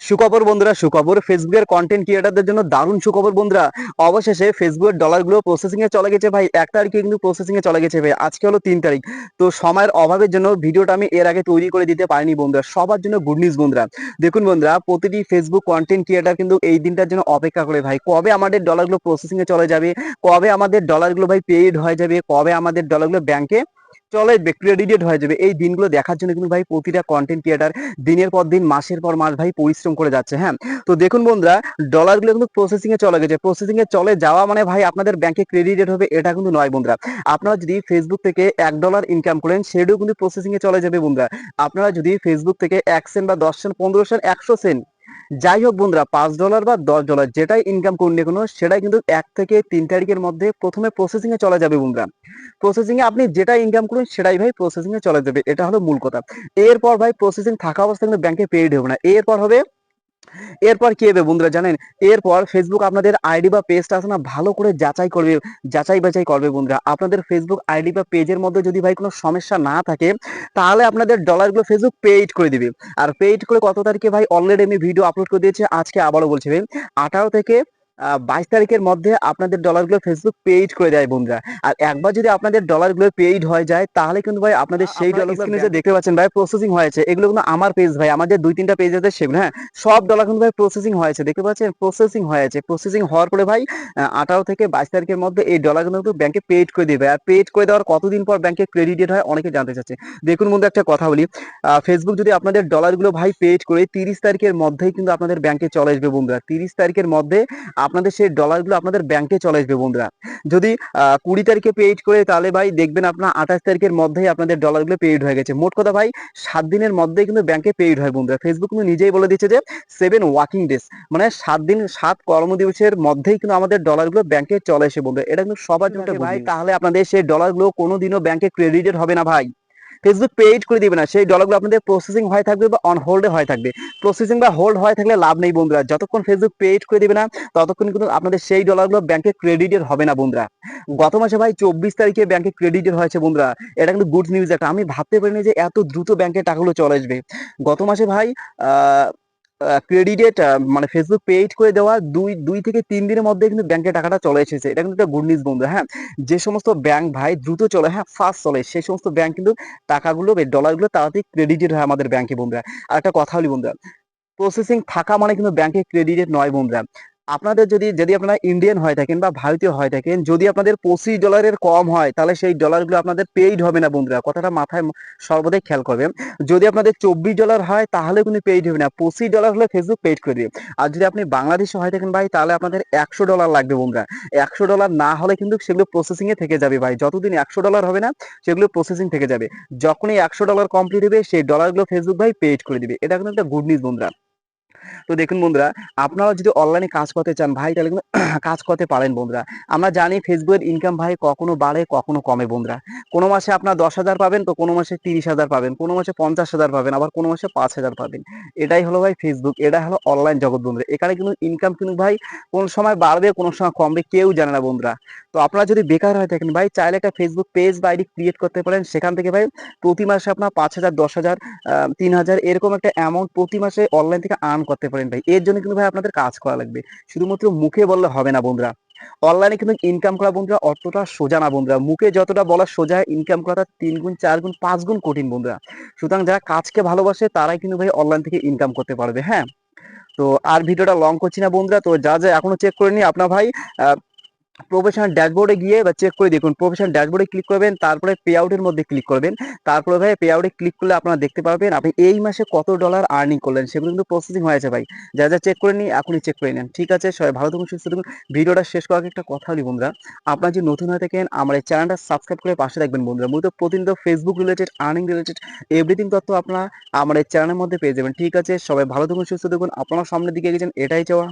সুখবর বন্ধুরা, সুখবর ফেসবুকের কন্টেন্ট ক্রিয়েটারদের জন্য দারুণ সুখবর বন্ধুরা। অবশেষে ফেসবুকের ডলারগুলো প্রসেসিং এ চলে গেছে ভাই। এক তারিখে কিন্তু প্রসেসিং এ চলে গেছে ভাই। আজকে হলো তিন তারিখ। তো সময়ের অভাবের জন্য ভিডিওটা আমি এর আগে তৈরি করে দিতে পারিনি বন্ধুরা। সবার জন্য গুড নিউজ বন্ধুরা। দেখুন বন্ধুরা, প্রতিটি ফেসবুক কন্টেন্ট ক্রিয়েটার কিন্তু এই দিনটার জন্য অপেক্ষা করে ভাই। কবে আমাদের ডলারগুলো প্রসেসিং এ চলে যাবে? কবে আমাদের ডলারগুলো ভাই পেইড হয়ে যাবে? কবে আমাদের ডলারগুলো ব্যাংকে চলে ক্রেডিটেড হয়ে যাবে। এই দিনগুলো দেখার জন্য কিন্তু ভাই প্রতিটা কন্টেন্ট ক্রিয়েটার দিনের পর দিন, মাসের পর মাস ভাই পরিশ্রম করে যাচ্ছে হ্যাঁ? তো দেখুন বন্ধুরা ডলারগুলো কিন্তু প্রসেসিং এ চলে গেছে। প্রসেসিং এ চলে যাওয়া মানে ভাই আপনাদের ব্যাংকে ক্রেডিটেড হবে, এটা কিন্তু নয় বন্ধুরা। আপনারা যদি ফেসবুক থেকে এক ডলার ইনকাম করেন, সেটাও কিন্তু প্রসেসিং এ চলে যাবে বন্ধুরা। আপনারা যদি ফেসবুক থেকে এক সেন্ট বা দশ সেন্ট পনেরো সেন্ট একশো সেন্ট যাই হোক বন্ধুরা, পাঁচ ডলার বা দশ ডলার যেটাই ইনকাম করুন না কোনো, সেটাই কিন্তু এক থেকে তিন তারিখের মধ্যে প্রথমে প্রসেসিং এ চলে যাবে বন্ধুরা। প্রসেসিং এ আপনি যেটা ইনকাম করুন, সেটাই ভাই প্রসেসিং এ চলে যাবে। এটা হলো মূল কথা। এরপর ভাই প্রসেসিং থাকা অবস্থা কিন্তু ব্যাংকে পেইড হবে না। এরপর হবে এরপর কি হবে বন্ধুরা জানেন? এরপর ফেসবুক আপনাদের আইডি বা পেজটা আছে না, ভালো করে যাচাই করবে, যাচাই বাছাই করবে বন্ধুরা। আপনাদের ফেসবুক আইডি বা পেজের মধ্যে যদি ভাই কোনো সমস্যা না থাকে, তাহলে আপনাদের ডলারগুলো ফেসবুক পেইড করে দিবে। আর পেইড করে কত তারিখে ভাই? অলরেডি আমি ভিডিও আপলোড করে দিয়েছি, আজকে আবারও বলছি ভাই, আঠারো থেকে বাইশ তারিখের মধ্যে আপনাদের ডলারগুলো ফেসবুক পেইড করে দেয় বন্ধুরা। আর একবার যদি আপনাদের ডলারগুলো পেইড হয়ে যায় তাহলে কিন্তু ভাই আপনাদের সেই ডলার স্ক্রিনে যে দেখতে পাচ্ছেন ভাই প্রসেসিং হয়েছে এগুলো কিন্তু আমার পেজ ভাই আমাদের দুই তিনটা পেজ আছে সেগুলো হ্যাঁ সব ডলার কিন্তু ভাই প্রসেসিং হয়েছে। দেখতে পাচ্ছেন? প্রসেসিং হয়েছে। প্রসেসিং হওয়ার পরে ভাই আঠারো থেকে বাইশ তারিখের মধ্যে এই ডলারগুলো কিন্তু ব্যাংকে পেইড করে দেবে। আর পেইড করে দেওয়ার কতদিন পর ব্যাংকে ক্রেডিটেড হয় অনেকে জানতে চাচ্ছে। দেখুন বন্ধু একটা কথা বলি। ফেসবুক যদি আপনাদের ডলারগুলো ভাই পেইড করে তিরিশ তারিখের মধ্যেই কিন্তু আপনাদের ব্যাংকে চলে আসবে বন্ধুরা। তিরিশ তারিখের মধ্যে আপনাদের সেই ডলারগুলো আপনাদের ব্যাংকে চলে আসবে বন্ধুরা। যদি কুড়ি তারিখে পেইড করে তাহলে ভাই দেখবেন আপনার আঠাশ তারিখের মধ্যেই আপনাদের ডলারগুলো পেইড হয়ে গেছে। মোট কথা ভাই সাত দিনের মধ্যেই কিন্তু ব্যাংকে পেইড হয় বন্ধুরা। ফেসবুক কিন্তু নিজেই বলে দিচ্ছে যে সেভেন ওয়ার্কিং ডেজ মানে সাত দিন সাত কর্মদিবসের মধ্যেই কিন্তু আমাদের ডলারগুলো ব্যাংকে চলে এসে বন্ধুরা। এটা কিন্তু সবার জন্য ভাই তাহলে আপনাদের সেই ডলারগুলো কোনোদিনও ব্যাংকে ক্রেডিটেড হবে না ভাই। ফেসবুক পেইড করে দিবে না সেই ডলারগুলো আপনাদের প্রসেসিং হয়ে থাকবে বা অন হোল্ডে হয়ে থাকবে। প্রসেসিং বা হোল্ড হয়ে থাকলে লাভ নেই বন্ধুরা। যতক্ষণ ফেসবুক পেইড করে দিবে না, ততক্ষণ কিন্তু আপনাদের সেই ডলারগুলো ব্যাংকে ক্রেডিটের হবে না বন্ধুরা। গত মাসে ভাই চব্বিশ তারিখে ব্যাংকে ক্রেডিটের হয়েছে বন্ধুরা। এটা কিন্তু গুড নিউজ একটা। আমি ভাবতে পারিনি যে এত দ্রুত ব্যাংকে টাকাগুলো চলে আসবে। গত মাসে ভাই ক্রেডিটেড মানে ফেসবুক পেইড করে দেওয়া দুই দুই থেকে তিন দিনের মধ্যে কিন্তু ব্যাংকে টাকাটা চলে এসেছে। এটা কিন্তু একটা গুড নিউজ বন্ধু হ্যাঁ? যে সমস্ত ব্যাংক ভাই দ্রুত চলে হ্যাঁ ফাস্ট চলে, সেই সমস্ত ব্যাংক কিন্তু টাকাগুলো ডলারগুলো তাড়াতাড়ি ক্রেডিটেড হয় আমাদের ব্যাংকে বন্ধুরা। আর একটা কথা বলি বন্ধুরা প্রসেসিং থাকা মানে কিন্তু ব্যাংকে ক্রেডিটেড নয় বন্ধুরা। আপনাদের যদি যদি আপনারা ইন্ডিয়ান হয়ে থাকেন বা ভারতীয় হয়ে থাকেন, যদি আপনাদের পঁচিশ ডলারের কম হয়, তাহলে সেই ডলারগুলো আপনাদের পেইড হবে না বন্ধুরা। কথাটা মাথায় সর্বদাই খেয়াল করবেন। যদি আপনাদের চব্বিশ ডলার হয় তাহলে কিন্তু পেইড হবে না। পঁচিশ ডলার হলে ফেসবুক পেইড করে দিবে। আর যদি আপনি বাংলাদেশে হয়ে থাকেন ভাই, তাহলে আপনাদের একশো ডলার লাগবে বন্ধুরা। একশো ডলার না হলে কিন্তু সেগুলো প্রসেসিং এ থেকে যাবে ভাই। যতদিন একশো ডলার হবে না, সেগুলো প্রসেসিং থেকে যাবে। যখনই একশো ডলার কমপ্লিট হবে, সেই ডলারগুলো ফেসবুক ভাই পেইড করে দিবে। এটা কিন্তু একটা গুড নিউজ বন্ধুরা। তো দেখুন বন্ধুরা, আপনারা যদি অনলাইনে কাজ করতে চান, ভাই, তাহলে কিন্তু কাজ করতে পারেন বন্ধুরা। আমরা জানি ফেসবুকের ইনকাম ভাই কখনো বাড়ে, কখনো কমে বন্ধুরা। কোনো মাসে আপনার দশ হাজার পাবেন, তো কোনো মাসে তিরিশ হাজার পাবেন, কোনো মাসে পঞ্চাশ হাজার পাবেন, আবার কোনো মাসে পাঁচ হাজার পাবেন। এটাই হলো ভাই ফেসবুক এটা হলো অনলাইন জগৎ বন্ধুরা। এখানে কিন্তু ইনকাম কিন্তু ভাই কোন সময় বাড়বে, কোন সময় কমবে, কেউ জানে না বন্ধুরা। তো আপনারা যদি বেকার হয়ে থাকেন ভাই, চাইলে একটা ফেসবুক পেজ বা আইডি ক্রিয়েট করতে পারেন। সেখান থেকে ভাই প্রতি মাসে আপনার পাঁচ হাজার, দশ হাজার তিন হাজার এরকম একটা অ্যামাউন্ট প্রতি মাসে অনলাইন থেকে আর্ন করতে পারেন ভাই। এর জন্য কিন্তু ভাই আপনাদের কাজ করা লাগবে। শুধুমাত্র মুখে বললে হবে না বন্ধুরা। অনলাইনে কিন্তু ইনকাম করা বন্ধুরা অতটা সোজা না বন্ধুরা। মুখে যতটা বলা সোজা ইনকাম করাটা তিন গুণ, চার গুণ, পাঁচ গুণ কঠিন বন্ধুরা। সুতরাং যারা কাজকে ভালোবাসে, তারাই কিন্তু ভাই অনলাইন থেকে ইনকাম করতে পারবে হ্যাঁ? তো আর ভিডিওটা লং করছি না বন্ধুরা। তো যা যা এখনও চেক করে নি আপনার ভাই প্রফেশনাল ড্যাশবোর্ডে গিয়ে বা চেক করে দেখুন। প্রফেশনাল ড্যাশবোর্ডে ক্লিক করবেন, তারপরে পে আউটের মধ্যে ক্লিক করবেন। তারপরে ভাই পে আউটে ক্লিক করলে আপনারা দেখতে পারবেন, আপনি এই মাসে কত ডলার আর্নিং করলেন, সেগুলো কিন্তু প্রসেসিং হয়েছে ভাই। যা যা চেক করে নিই এখনই চেক করে নেন। ঠিক আছে, সবাই ভালো থাকুন, সুস্থ থাকুন। ভিডিওটা শেষ করার একটা কথা বলি বন্ধুরা। আপনারা যদি নতুন হয়ে থাকেন, আমার এই চ্যানেলটা সাবস্ক্রাইব করে পাশে রাখবেন বন্ধুরা। মূলত প্রতিনিয়ত Facebook related earning related everything তথ্য আপনারা আমার এই চ্যানেলের মধ্যে পেয়ে যাবেন। ঠিক আছে, সবাই ভালো থাকুন, সুস্থ থাকুন। আপনারা সামনের দিকে গেছেন এটাই চাওয়া।